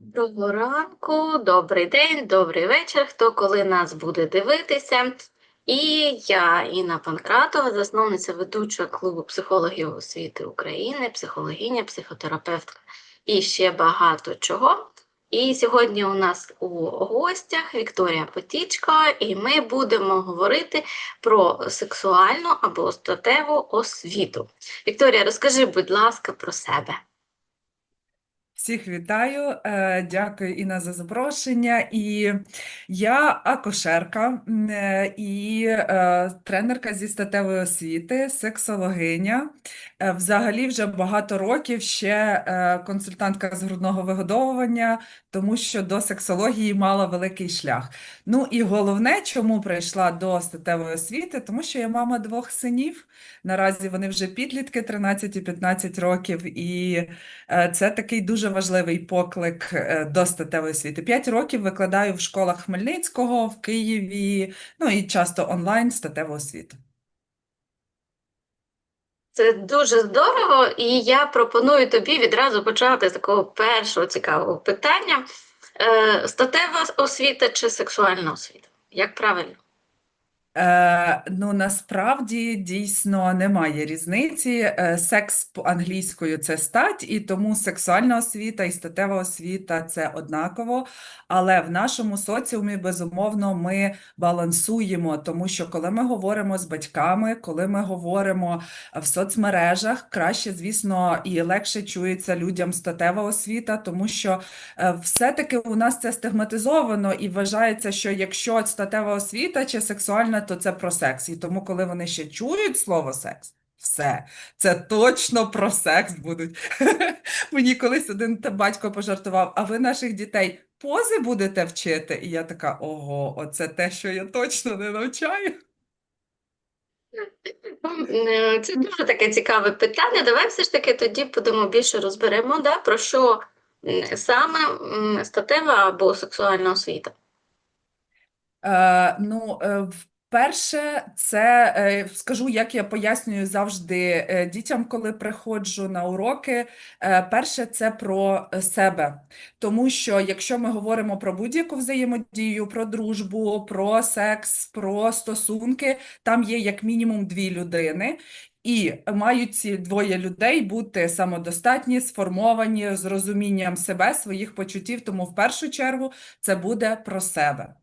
Доброго ранку, добрий день, добрий вечір, хто коли нас буде дивитися. І я, Інна Панкратова, засновниця ведучого клубу психологів освіти України, психологиня, психотерапевтка і ще багато чого. І сьогодні у нас у гостях Вікторія Потічко, і ми будемо говорити про сексуальну або статеву освіту. Вікторія, розкажи, будь ласка, про себе. Всіх вітаю, е, дякую Інна за запрошення. І я акушерка е, і е, тренерка зі статевої освіти, сексологиня. Взагалі вже багато років ще консультантка з грудного вигодовування, тому що до сексології мала великий шлях. Ну і головне, чому прийшла до статевої освіти, тому що я мама двох синів. Наразі вони вже підлітки 13 і 15 років, і Це такий дуже важливий поклик е, до статевої освіти. П'ять років викладаю в школах Хмельницького, в Києві, ну і часто онлайн статеву освіту. Це дуже здорово, і я пропоную тобі відразу почати з такого першого цікавого питання. Е, статева освіта чи сексуальна освіта? Як правильно? Е, ну, насправді дійсно немає різниці. Е, секс по англійською це стать, і тому сексуальна освіта і статева освіта це однаково. Але в нашому соціумі, безумовно, ми балансуємо, тому що коли ми говоримо з батьками, коли ми говоримо в соцмережах, краще, звісно, і легше чується людям статева освіта, тому що е, все-таки у нас це стигматизовано і вважається, що якщо статева освіта чи сексуальна, то це про секс. І тому, коли вони ще чують слово секс, все, це точно про секс будуть. Мені колись один батько пожартував, а ви наших дітей пози будете вчити? І я така, ого, оце те, що я точно не навчаю. Е, Це дуже таке цікаве питання. Давай все ж таки тоді будемо більше розберемо, да, про що саме статева або сексуальна освіта. Е, ну, е, вперше, це е, скажу, як я пояснюю завжди е, дітям, коли приходжу на уроки. Е, перше, це про себе. Тому що якщо ми говоримо про будь-яку взаємодію, про дружбу, про секс, про стосунки, там є як мінімум дві людини. І мають ці двоє людей бути самодостатні, сформовані з розумінням себе, своїх почуттів. Тому в першу чергу це буде про себе.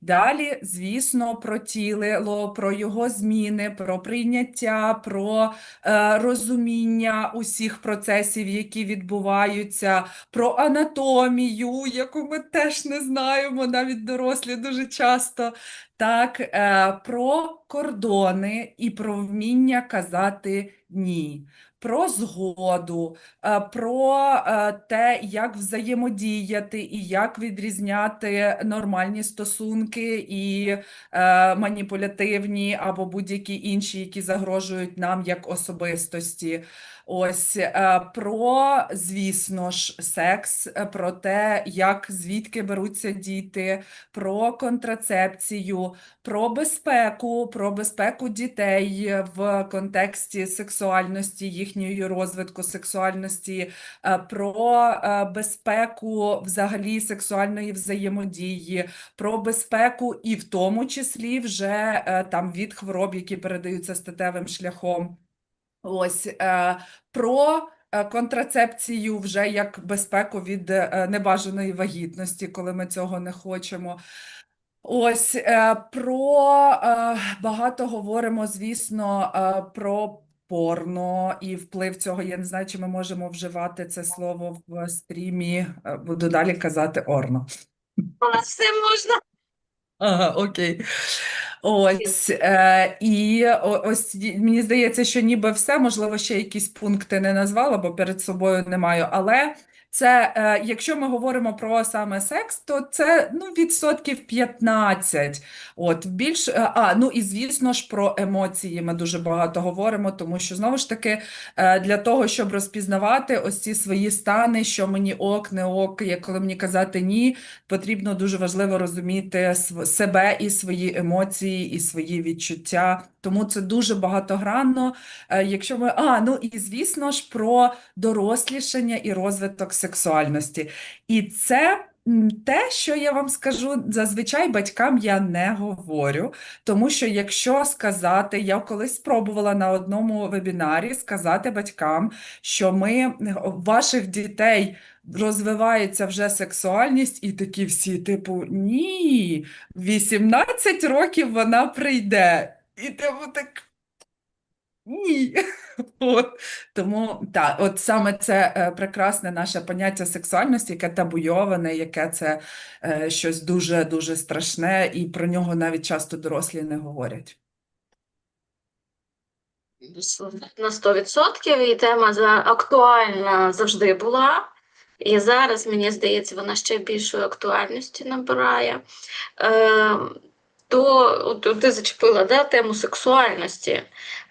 Далі, звісно, про тіло, про його зміни, про прийняття, про е, розуміння усіх процесів, які відбуваються, про анатомію, яку ми теж не знаємо, навіть дорослі дуже часто. Так, е, про кордони і про вміння казати ні. Про згоду, е, про е, те, як взаємодіяти і як відрізняти нормальні стосунки і е, маніпулятивні або будь-які інші, які загрожують нам як особистості. Ось е, про, звісно ж, секс, е, про те, як звідки беруться діти, про контрацепцію, про безпеку, про безпеку дітей в контексті сексуальності, їхньої розвитку сексуальності, е, про безпеку взагалі сексуальної взаємодії, про безпеку і в тому числі вже там від хвороб, які передаються статевим шляхом. Ось е, про е, контрацепцію вже як безпеку від е, небажаної вагітності, коли ми цього не хочемо. Ось е, про е, багато говоримо, звісно, е, про порно і вплив цього. Я не знаю, чи ми можемо вживати це слово в стрімі. Буду далі казати орно. У нас все можна. Ага, окей. Ось, е, і ось мені здається, що ніби все, можливо, ще якісь пункти не назвала, бо перед собою не маю. Але це, е, якщо ми говоримо про саме секс, то це ну, відсотків 15. От, більш, е, а, ну і звісно ж про емоції ми дуже багато говоримо, тому що знову ж таки е, для того, щоб розпізнавати ось ці свої стани, що мені ок, не ок, як коли мені казати ні, потрібно дуже важливо розуміти себе і свої емоції, і свої відчуття. Тому це дуже багатогранно. Е, Якщо ми, а, ну і звісно ж про дорослішання і розвиток сексуальності. І це те, що я вам скажу, зазвичай батькам я не говорю, тому що якщо сказати, я колись спробувала на одному вебінарі сказати батькам, що ми ваших дітей розвивається вже сексуальність, і такі всі, типу, ні, 18 років вона прийде. І типу так. Ні. От. Тому так, от саме це е, прекрасне наше поняття сексуальності, яке табуйоване, яке це е, щось дуже-дуже страшне, і про нього навіть часто дорослі не говорять. На 100% і тема за актуальна завжди була. І зараз, мені здається, вона ще більшої актуальності набирає. Е, то от, ти зачепила да, тему сексуальності.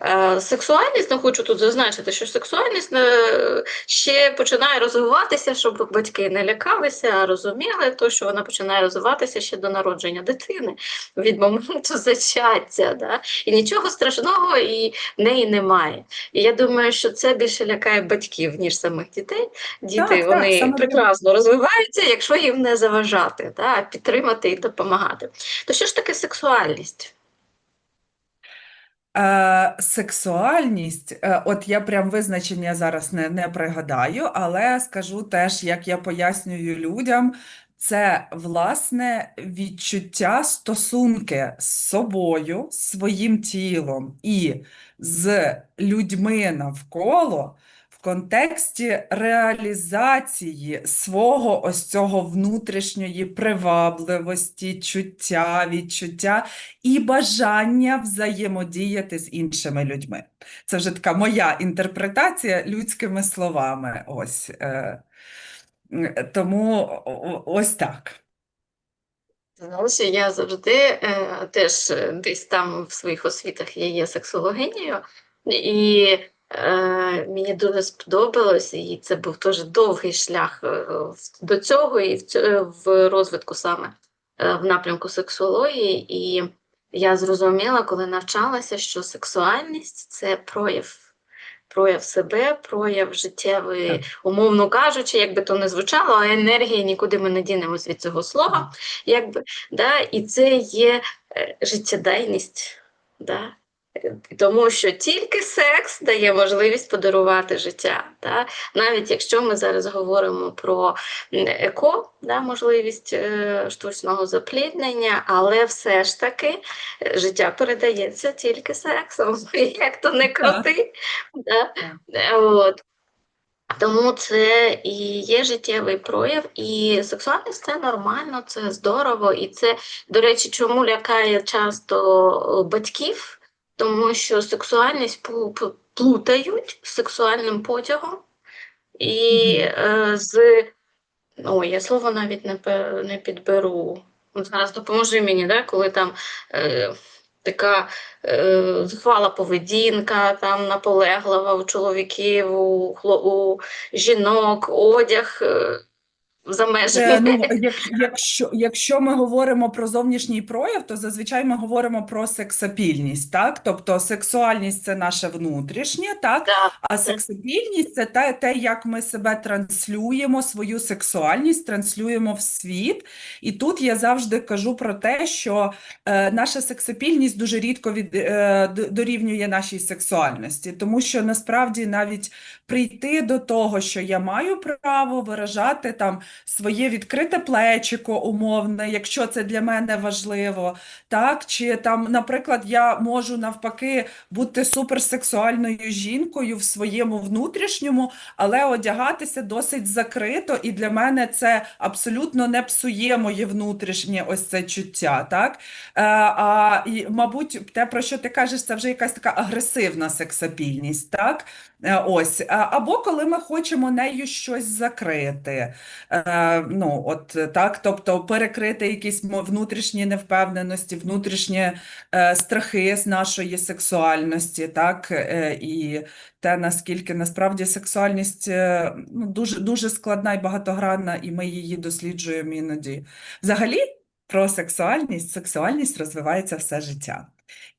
Е, сексуальність, ну, хочу тут зазначити, що сексуальність е, ще починає розвиватися, щоб батьки не лякалися, а розуміли, то, що вона починає розвиватися ще до народження дитини, від моменту зачаття. Да? І нічого страшного і в неї немає. І я думаю, що це більше лякає батьків, ніж самих дітей. Діти Так, так, вони так. прекрасно розвиваються, якщо їм не заважати, да? підтримати і допомагати. То що ж таке сексуальність? Е, сексуальність, е, от я прям визначення зараз не, не пригадаю, але скажу теж, як я пояснюю людям, це власне відчуття стосунки з собою, своїм тілом і з людьми навколо контексті реалізації свого ось цього внутрішньої привабливості, чуття, відчуття і бажання взаємодіяти з іншими людьми. Це вже така моя інтерпретація людськими словами. Ось. е, Тому ось так. Знаєш, я завжди е, теж десь там в своїх освітах я є сексологинею, і мені дуже сподобалось, і це був дуже довгий шлях е, до цього і в, розвитку саме е, в напрямку сексології. І я зрозуміла, коли навчалася, що сексуальність це прояв. Прояв себе, прояв життєвий, Так. умовно кажучи, як би то не звучало, а енергія нікуди ми не дінемось від цього слова. Якби, да, і це є е, життєдайність. Да? Тому що тільки секс дає можливість подарувати життя. Да? Навіть якщо ми зараз говоримо про еко, да, можливість е, штучного запліднення, але все ж таки е, життя передається тільки сексом, як то не крути. Да? Е, От. Тому це і є життєвий прояв, і сексуальність це нормально, це здорово, і це, до речі, чому лякає часто е, батьків, тому що сексуальність плутають з сексуальним потягом, і е, з ой, я слово навіть не, не підберу. Зараз допоможи мені, да, коли там е, така е, зухвала поведінка, там наполеглива у чоловіків, у, у жінок, одяг е, за Е, межами. Ну, як, якщо, якщо ми говоримо про зовнішній прояв, то зазвичай ми говоримо про сексапільність, так? Тобто сексуальність це наше внутрішнє, так? Да. А сексапільність це те, те, як ми себе транслюємо, свою сексуальність транслюємо в світ. І тут я завжди кажу про те, що е, наша сексапільність дуже рідко від, е, дорівнює нашій сексуальності, тому що насправді навіть прийти до того, що я маю право виражати там своє відкрите плечико умовне, якщо це для мене важливо, так? Чи там, наприклад, я можу навпаки бути суперсексуальною жінкою в своєму внутрішньому, але одягатися досить закрито, і для мене це абсолютно не псує моє внутрішнє ось це чуття, так? Е, а, і, мабуть, те, про що ти кажеш, це вже якась така агресивна сексапільність, так? Е, Ось, або коли ми хочемо нею щось закрити. Ну, от е, так, тобто перекрити якісь внутрішні невпевненості, внутрішні е, страхи з нашої сексуальності, так, е, і те, наскільки насправді сексуальність ну, дуже, дуже складна і багатогранна, і ми її досліджуємо іноді. Взагалі, про сексуальність, сексуальність розвивається все життя.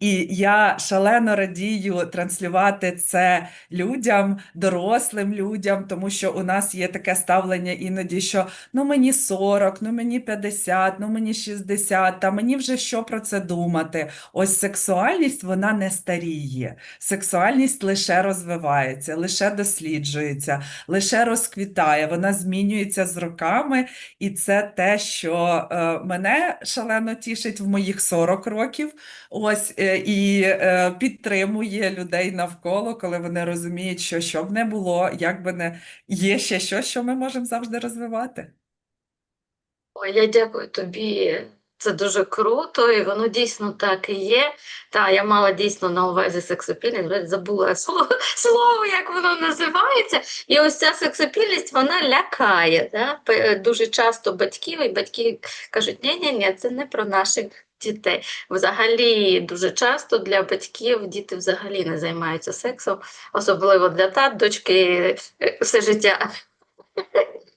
І я шалено радію транслювати це людям, дорослим людям, тому що у нас є таке ставлення іноді, що ну мені 40, ну мені 50, ну мені 60, та мені вже що про це думати. Ось сексуальність вона не старіє. Сексуальність лише розвивається, лише досліджується, лише розквітає, вона змінюється з роками, і це те, що е, мене шалено тішить в моїх 40 років. Ось е, і е, підтримує людей навколо, коли вони розуміють, що що б не було, як би не є ще щось, що ми можемо завжди розвивати. Ой, я дякую тобі. Це дуже круто, і воно дійсно так і є. Та я мала дійсно на увазі сексапільність, вже забула слово, слово, як воно називається. І ось ця сексапільність вона лякає. Да? Дуже часто батьків і батьки кажуть, ні, ні, ні, це не про наших дітей. Взагалі, дуже часто для батьків діти взагалі не займаються сексом, особливо для тат, дочки е, все життя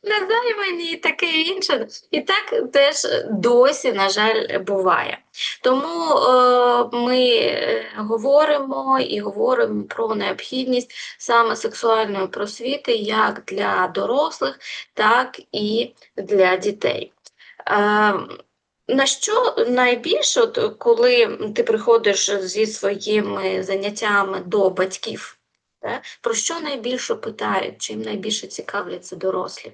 не займані і таке інше. І так теж досі, на жаль, буває. Тому е, ми е, говоримо і говоримо про необхідність саме сексуальної просвіти як для дорослих, так і для дітей. Е, на що найбільше, от, коли ти приходиш зі своїми заняттями до батьків, та, про що найбільше питають, чим найбільше цікавляться дорослі?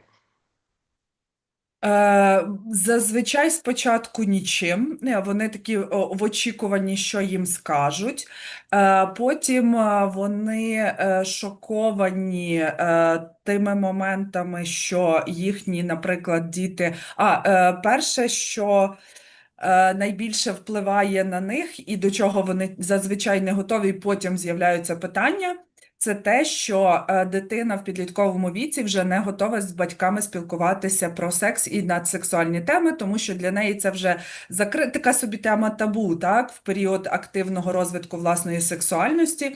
Е, Зазвичай спочатку нічим. Е, Вони такі в очікуванні, що їм скажуть. Е, Потім вони шоковані тими моментами, що їхні, наприклад, діти. А перше, що найбільше впливає на них і до чого вони зазвичай не готові, потім з'являються питання. Це те, що е, дитина в підлітковому віці вже не готова з батьками спілкуватися про секс і надсексуальні теми, тому що для неї це вже закрита така собі тема табу, так, в період активного розвитку власної сексуальності.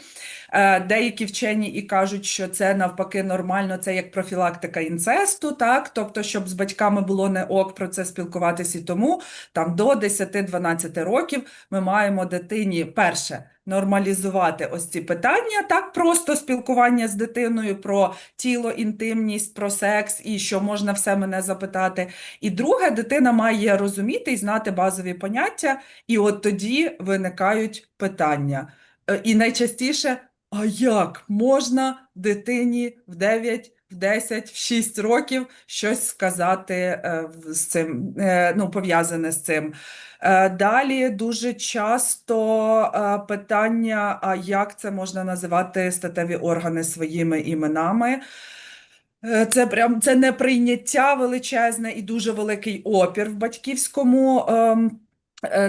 Е, Деякі вчені і кажуть, що це навпаки нормально, це як профілактика інцесту, так, тобто, щоб з батьками було не ок про це спілкуватися, і тому там до 10-12 років ми маємо дитині перше нормалізувати ось ці питання, так просто спілкування з дитиною про тіло, інтимність, про секс і що можна все мене запитати. І друге, дитина має розуміти і знати базові поняття, і от тоді виникають питання. Е, І найчастіше, а як можна дитині в 9, в 10, в 6 років щось сказати е, з цим, е, ну, пов'язане з цим? Е, Далі дуже часто питання, а як це можна називати статеві органи своїми іменами? Це прям це неприйняття величезне і дуже великий опір в батьківському ем,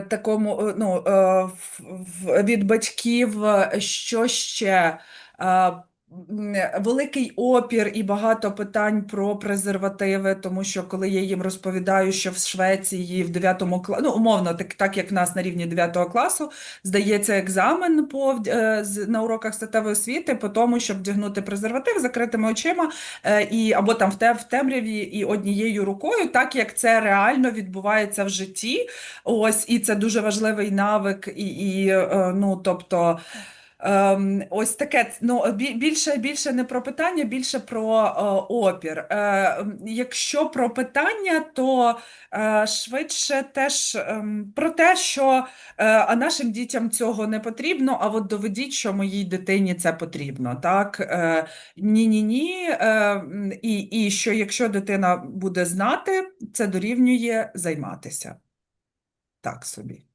такому, е, ну, е, від батьків. Е, Що ще? Великий опір і багато питань про презервативи, тому що коли я їм розповідаю, що в Швеції в 9 класі, ну, умовно, так, так як в нас на рівні 9 класу, здається екзамен по, е, на уроках статевої освіти по тому, щоб вдягнути презерватив закритими очима е, і, або там в, те, в темряві і однією рукою, так як це реально відбувається в житті. Ось, і це дуже важливий навик, і, і е, ну, тобто. Ем, ось таке, ну, більше, більше не про питання, більше про е, опір. Е, якщо про питання, то е, швидше теж ем, про те, що е, а нашим дітям цього не потрібно, а от доведіть, що моїй дитині це потрібно. Так? Е, ні-ні-ні. Е, і, і що якщо дитина буде знати, це дорівнює займатися. Так собі.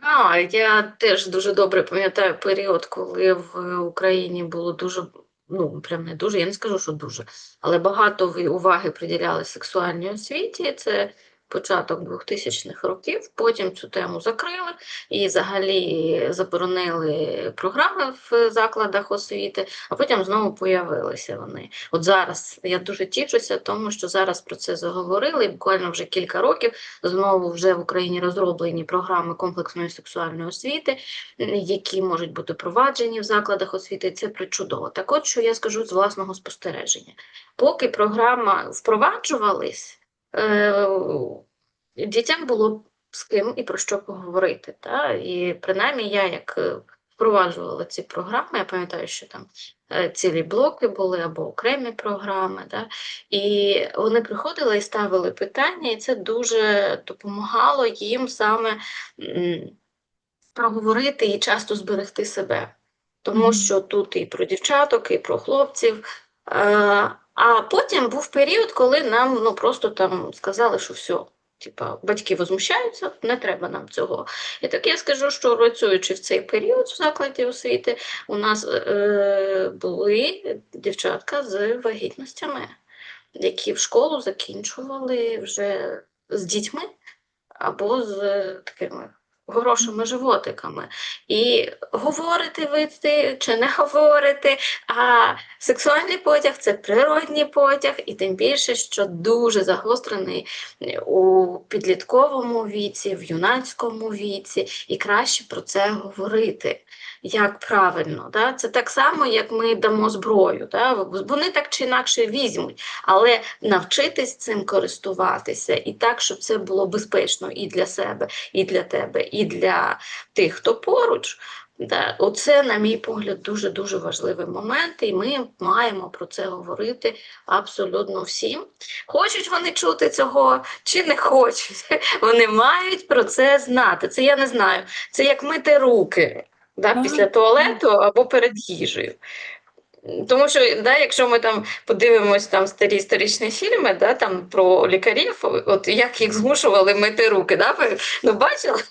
А, я теж дуже добре пам'ятаю період, коли в Україні було дуже, ну, прям не дуже, я не скажу, що дуже, але багато уваги приділяли сексуальній освіті. Це початок 2000-х років. Потім цю тему закрили і взагалі заборонили програми в закладах освіти, а потім знову появилися вони. От зараз я дуже тішуся, тому що зараз про це заговорили, і буквально вже кілька років знову вже в Україні розроблені програми комплексної сексуальної освіти, які можуть бути впроваджені в закладах освіти. Це причудово. Так от, що я скажу з власного спостереження. Поки програма впроваджувались, е, дітям було з ким і про що поговорити. Та? І принаймні я як е, впроваджувала ці програми, я пам'ятаю, що там е, цілі блоки були або окремі програми. Да? І вони приходили і ставили питання, і це дуже допомагало їм саме проговорити і часто зберегти себе. Тому що тут і про дівчаток, і про хлопців. Е, А потім був період, коли нам ну, просто там сказали, що все, типа, батьки возмущаються, не треба нам цього. І так я скажу, що працюючи в цей період в закладі освіти, у нас е, були дівчатка з вагітностями, які в школу закінчували вже з дітьми або з такими хорошими животиками. І говорити ви ти чи не говорити, а сексуальний потяг це природній потяг, і тим більше, що дуже загострений у підлітковому віці, в юнацькому віці, і краще про це говорити. Як правильно, да? це так само, як ми дамо зброю. Да? Вони так чи інакше візьмуть, але навчитись цим користуватися і так, щоб це було безпечно і для себе, і для тебе, і для тих, хто поруч. Да, оце, на мій погляд, дуже дуже важливий момент, і ми маємо про це говорити абсолютно всім. Хочуть вони чути цього чи не хочуть, вони мають про це знати. Це я не знаю. Це як мити руки да, після туалету або перед їжею. Тому що, да, якщо ми там подивимось там старі історичні фільми, да, там про лікарів, от як їх змушували мити руки, да, ви ну, бачили?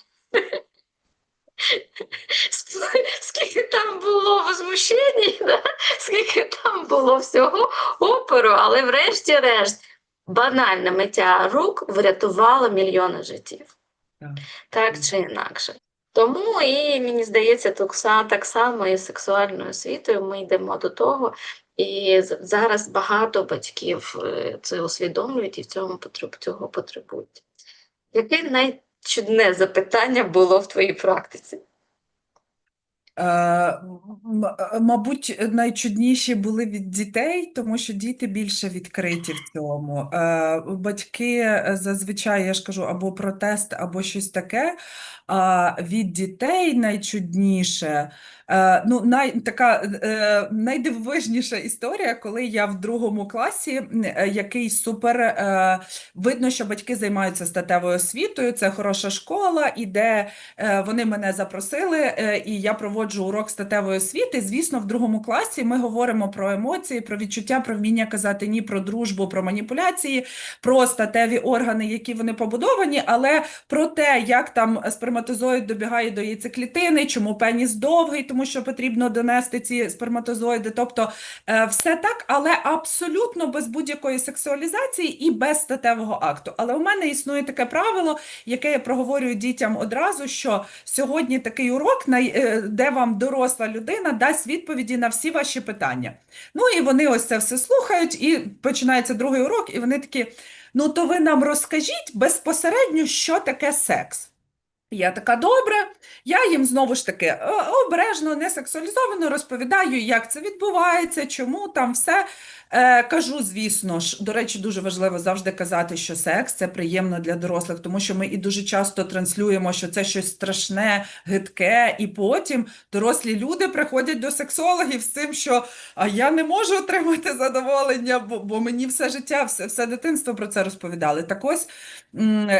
Скільки там було возмущень, да? скільки там було всього опору, але врешті-решт банальне миття рук врятувало мільйони життів. Так. Так чи інакше. Тому і мені здається, так, так само і з сексуальною освітою ми йдемо до того, і зараз багато батьків е, це усвідомлюють і в цьому цього потребують. Яке найчудне запитання було в твоїй практиці? Е, е, Мабуть, найчудніші були від дітей, тому що діти більше відкриті в цьому. Е, Батьки е, зазвичай, я ж кажу, або протест, або щось таке. А від дітей найчудніше, ну, най, така е, найдивовижніша історія, коли я в другому класі, е, який супер, е, видно, що батьки займаються статевою освітою, це хороша школа, і де Е, Вони мене запросили, е, і я проводжу урок статевої освіти. Звісно, в другому класі ми говоримо про емоції, про відчуття, про вміння казати ні, про дружбу, про маніпуляції, про статеві органи, які вони побудовані, але про те, як там сперматозоїд добігає до яйцеклітини, чому пеніс довгий, тому що потрібно донести ці сперматозоїди. Тобто е, все так, але абсолютно без будь-якої сексуалізації і без статевого акту. Але у мене існує таке правило, яке я проговорюю дітям одразу, що сьогодні такий урок, е, де вам доросла людина дасть відповіді на всі ваші питання. Ну і вони ось це все слухають, і починається другий урок, і вони такі: ну то ви нам розкажіть безпосередньо, що таке секс. Я така добре, я їм знову ж таки е, обережно, не сексуалізовано розповідаю, як це відбувається, чому там все. Е, кажу, звісно ж, до речі, дуже важливо завжди казати, що секс це приємно для дорослих, тому що ми і дуже часто транслюємо, що це щось страшне, гидке, і потім дорослі люди приходять до сексологів з цим, що а я не можу отримати задоволення, бо, бо мені все життя, все, все дитинство про це розповідали. Так ось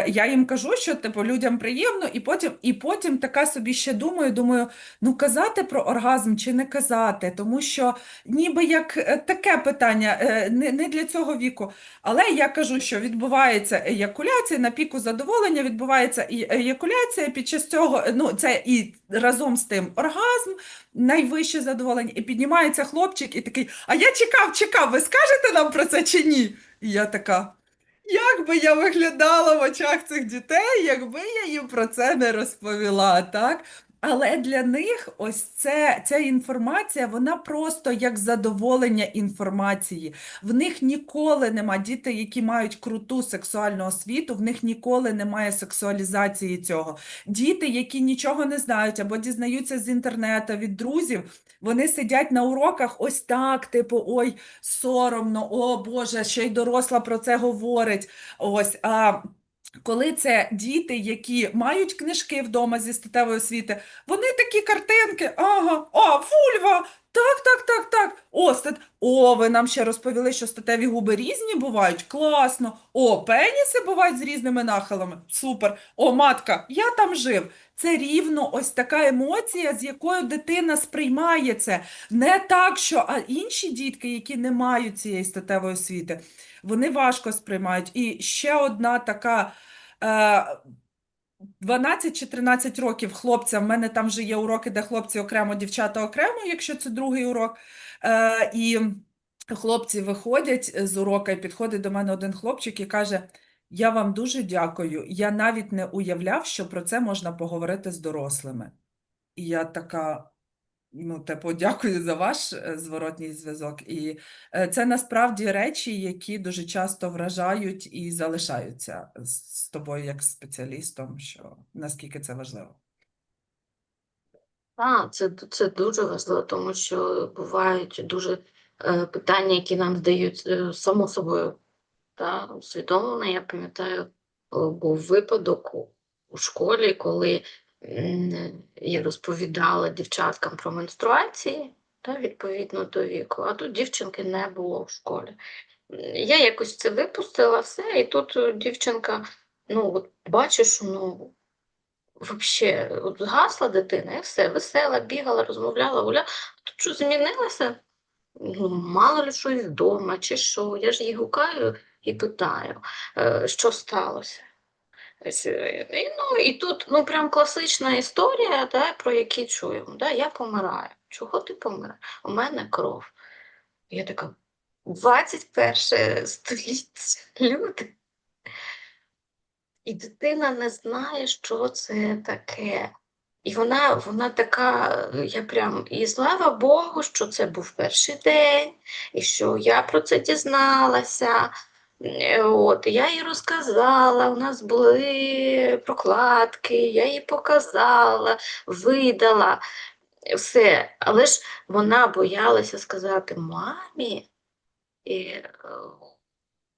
я їм кажу, що типу людям приємно, і потім, і потім така собі ще думаю, думаю, ну казати про оргазм чи не казати, тому що ніби як е, таке питання, е, не, не для цього віку. Але я кажу, що відбувається еякуляція, на піку задоволення відбувається еякуляція, під час цього, е, ну це і разом з тим оргазм, найвище задоволення, і піднімається хлопчик і такий, а я чекав, чекав, ви скажете нам про це чи ні? І я така. Як би я виглядала в очах цих дітей, якби я їм про це не розповіла, так? Але для них ось це, ця інформація, вона просто як задоволення інформації. В них ніколи нема діти, які мають круту сексуальну освіту, в них ніколи немає сексуалізації цього. Діти, які нічого не знають або дізнаються з інтернету від друзів, вони сидять на уроках ось так, типу, ой, соромно, о Боже, ще й доросла про це говорить. Ось, а Коли це діти, які мають книжки вдома зі статевої освіти, вони такі картинки, ага, а, вульва, так, так, так, так. О, стат... О, ви нам ще розповіли, що статеві губи різні бувають. Класно. О, пеніси бувають з різними нахилами. Супер. О, матка, я там жив. Це рівно ось така емоція, з якою дитина сприймає це. Не так, що а інші дітки, які не мають цієї статевої освіти, вони важко сприймають. І ще одна така. Е, 12 чи 13 років хлопця. в мене там вже є уроки, де хлопці окремо, дівчата окремо, якщо це другий урок. Е, і хлопці виходять з урока, і підходить до мене один хлопчик і каже: Я вам дуже дякую. Я навіть не уявляв, що про це можна поговорити з дорослими. І я така. Ну, типу, дякую за ваш е, зворотній зв'язок. І е, це насправді речі, які дуже часто вражають і залишаються з тобою як спеціалістом, що наскільки це важливо. Так, це, це дуже важливо, тому що бувають дуже е, питання, які нам здають е, само собою та, усвідомлено. Я пам'ятаю, е, був випадок у школі, коли я розповідала дівчаткам про менструації, та, відповідно до віку, а тут дівчинки не було в школі. Я якось це випустила, все, і тут е, дівчинка, ну, от бачиш, ну. Вообще, от згасла дитина, і все, весела, бігала, розмовляла, гуляла. Тут що змінилося? Ну, мало ли щось вдома, чи що. Я ж її гукаю і питаю, е, що сталося. Е, ну, і тут ну, прям класична історія, да, про які чуємо. Да, я помираю. Чого ти помираєш? У мене кров. Я така, 21 століття, люди. І дитина не знає, що це таке. І вона, вона така, я прям, і слава Богу, що це був перший день, і що я про це дізналася. Е, От, я їй розказала, у нас були прокладки, я їй показала, видала все. Але ж вона боялася сказати мамі. І е,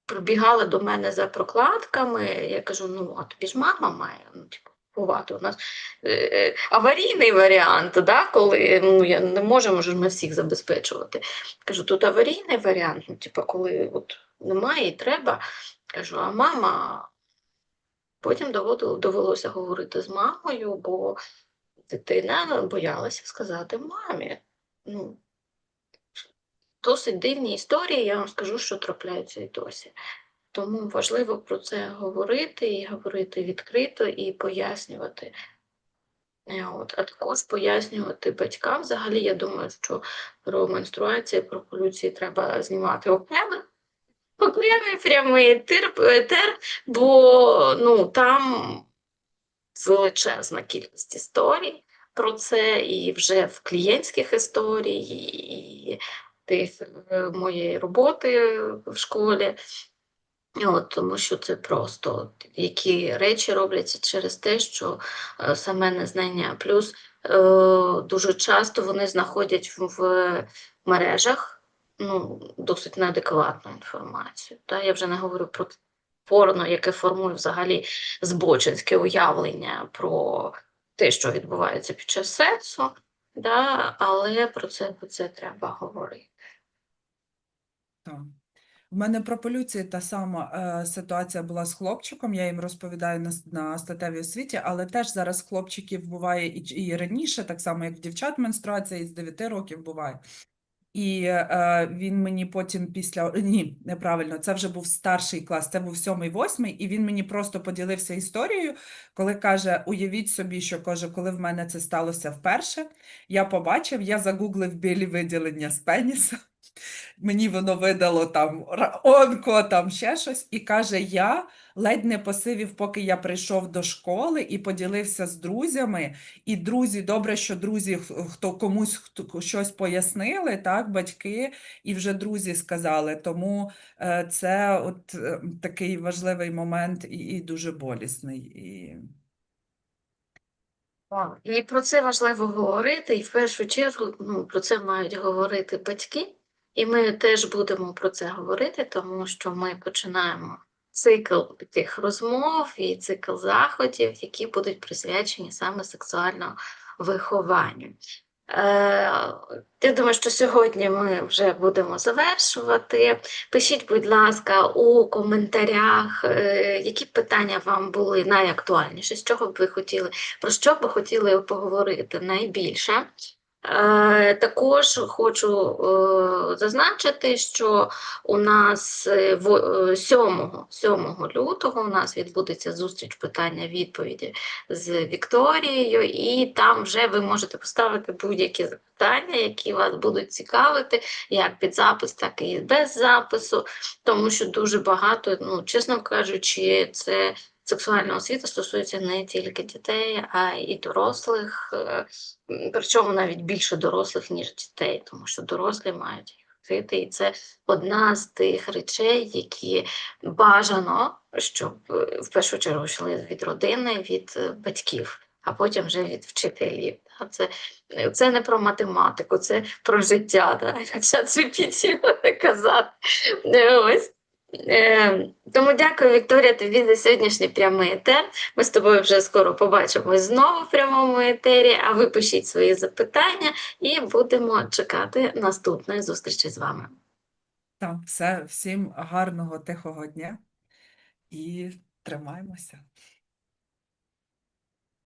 прибігала до мене за прокладками. Я кажу: ну, а тобі ж мама має ну, типу, купувати. У нас е, е, аварійний варіант, да, коли ну, я не можемо ж ми всіх забезпечувати. Кажу, тут аварійний варіант, ну, типу, коли от немає і треба. Кажу, а мама. Потім довелося говорити з мамою, бо дитина боялася сказати мамі. Ну, досить дивні історії, я вам скажу, що трапляються і досі. Тому важливо про це говорити і говорити відкрито і пояснювати. Е, От, а також пояснювати батькам. Взагалі, я думаю, що про менструацію, про полюції треба знімати окремо. Окремий прямий етер, етер, бо ну, там величезна кількість історій про це, і вже в клієнтських історій, і тих е, моєї роботи в школі. От, тому що це просто які речі робляться через те, що е, саме незнання. Плюс е, дуже часто вони знаходять в, в мережах ну, досить неадекватну інформацію. Та? Я вже не говорю про порно, яке формує взагалі збочинське уявлення про те, що відбувається під час сексу, да? але про це, про це треба говорити. Так. В мене про полюції та сама е, ситуація була з хлопчиком. Я їм розповідаю на, на статевій освіті, але теж зараз хлопчиків буває і, і раніше, так само як в дівчат менструація, і з 9 років буває. І е, він мені потім після ні, неправильно, це вже був старший клас, це був сьомий, восьмий, і він мені просто поділився історією, коли каже: уявіть собі, що каже, коли в мене це сталося вперше, я побачив, я загуглив білі виділення з пеніса. Мені воно видало там онко, там ще щось, і каже: я ледь не посивів, поки я прийшов до школи і поділився з друзями. І друзі, добре, що друзі, хто комусь хто щось пояснили, так, батьки, і вже друзі сказали. Тому е, це от е, такий важливий момент і, і дуже болісний. І... І про це важливо говорити, і в першу чергу ну, про це мають говорити батьки, і ми теж будемо про це говорити, тому що ми починаємо цикл таких розмов і цикл заходів, які будуть присвячені саме сексуальному вихованню. Е, я думаю, що сьогодні ми вже будемо завершувати. Пишіть, будь ласка, у коментарях, е, які питання вам були найактуальніші, з чого б ви хотіли, про що б ви хотіли поговорити найбільше. Е, Також хочу е, зазначити, що у нас е, во- е, 7, 7 лютого у нас відбудеться зустріч питання-відповіді з Вікторією, і там вже ви можете поставити будь-які запитання, які вас будуть цікавити, як під запис, так і без запису, тому що дуже багато, ну, чесно кажучи, це сексуальна освіта стосується не тільки дітей, а й дорослих, е, причому навіть більше дорослих, ніж дітей, тому що дорослі мають їх вчити, і це одна з тих речей, які бажано, щоб е, в першу чергу йшли від родини, від е, батьків, а потім вже від вчителів. Це, це не про математику, це про життя, якщо це підсіло казати. Ось. Е, тому дякую, Вікторія, тобі за сьогоднішній прямий етер. Ми з тобою вже скоро побачимось знову в прямому етері, а ви пишіть свої запитання і будемо чекати наступної зустрічі з вами. Так, все, всім гарного тихого дня і тримаємося.